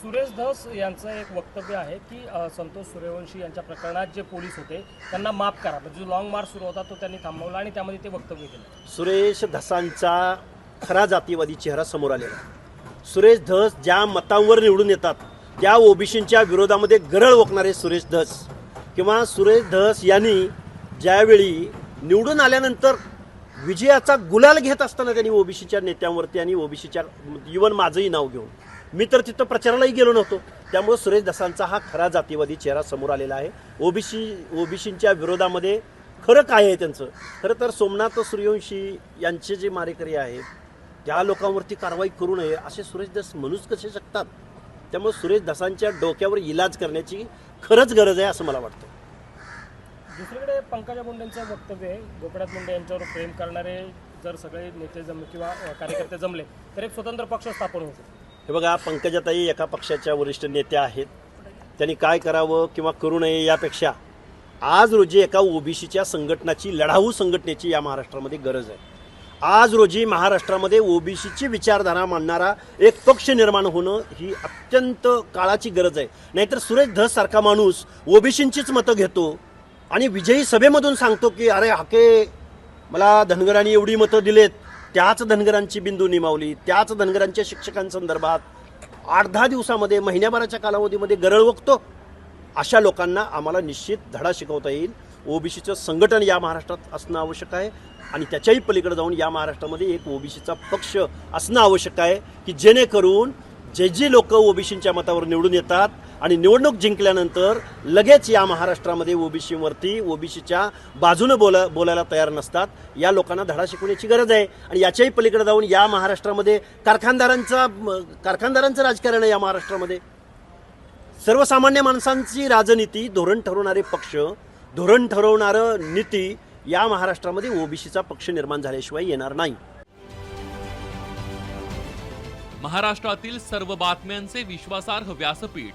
सुरेश धस यांचं एक वक्तव्य आहे की संतोष सूर्यवंशी यांच्या प्रकरणात जे पोलीस होते त्यांना माफ करा. म्हणजे जो लॉंग मार्च सुरू होता तो त्यांनी थांबवला आणि त्यामध्ये ते वक्तव्य केलं. सुरेश धसांचा खरा जातीवादी चेहरा समोर आलेला सुरेश धस ज्या मतांवर निवडून येतात त्या ओबीसींच्या विरोधामध्ये गरळ ओकणारे सुरेश धस. किंवा सुरेश धस यांनी ज्यावेळी निवडून आल्यानंतर विजयाचा गुलाल घेत असताना त्यांनी ओबीसीच्या नेत्यांवरती आणि ओबीसीच्या इवन माझंही नाव घेऊन मी तर तिथं प्रचारालाही गेलो नव्हतो. त्यामुळे सुरेश दसांचा हा खरा जातीवादी चेहरा समोर आलेला आहे. ओबीसी ओबीसींच्या विरोधामध्ये खरं काय आहे त्यांचं? खरं तर सोमनाथ सूर्यवंशी यांचे जे मारेकरी आहेत त्या लोकांवरती कारवाई करू नये असे सुरेश दस म्हणूच कसे शकतात? त्यामुळे सुरेश दसांच्या डोक्यावर इलाज करण्याची खरंच गरज आहे असं मला वाटतं. दुसरीकडे पंकजा मुंडेंचं वक्तव्य आहे. गोपीनाथ मुंडे यांच्यावर प्रेम करणारे जर सगळे नेते जमले किंवा कार्यकर्ते जमले तर एक स्वतंत्र पक्ष स्थापन होऊ शकतो. हे बघा पंकजाताई एका पक्षाच्या वरिष्ठ नेत्या आहेत. त्यांनी काय करावं किंवा करू नये यापेक्षा आज रोजी एका ओबीसीच्या संघटनाची लढाऊ संघटनेची या महाराष्ट्रामध्ये गरज आहे. आज रोजी महाराष्ट्रामध्ये ओबीसीची विचारधारा मांडणारा एक पक्ष निर्माण होणं ही अत्यंत काळाची गरज आहे. नाहीतर सुरेश धस सारखा माणूस ओबीसींचीच मतं घेतो आणि विजयी सभेमधून सांगतो की अरे हाके मला धनगरांनी एवढी मतं दिलेत त्याच धनगरांची बिंदू निमावली त्याच धनगरांच्या शिक्षकांसंदर्भात आठ दहा दिवसामध्ये महिन्याभराच्या कालावधीमध्ये गरळ वकतो. अशा लोकांना आम्हाला निश्चित धडा शिकवता येईल. ओबीसीचं संघटन या महाराष्ट्रात असणं आवश्यक आहे आणि त्याच्याही पलीकडे जाऊन या महाराष्ट्रामध्ये एक ओबीसीचा पक्ष असणं आवश्यक आहे की जेणेकरून जे जे लोक ओबीसींच्या मतावर निवडून येतात आणि निवडणूक जिंकल्यानंतर लगेच या महाराष्ट्रामध्ये ओबीसीवरती ओबीसीच्या बाजूनं बोला बोलायला तयार नसतात. या लोकांना धडा शिकवण्याची गरज आहे. आणि याच्याही पलीकडे जाऊन या महाराष्ट्रामध्ये कारखानदारांचा कारखानदारांचं राजकारण आहे या महाराष्ट्रामध्ये. सर्वसामान्य माणसांची राजनीती धोरण ठरवणारे पक्ष धोरण ठरवणारं नीती या महाराष्ट्रामध्ये ओबीसीचा पक्ष निर्माण झाल्याशिवाय येणार नाही. महाराष्ट्रातील सर्व बातम्यांचे विश्वासार्ह व्यासपीठ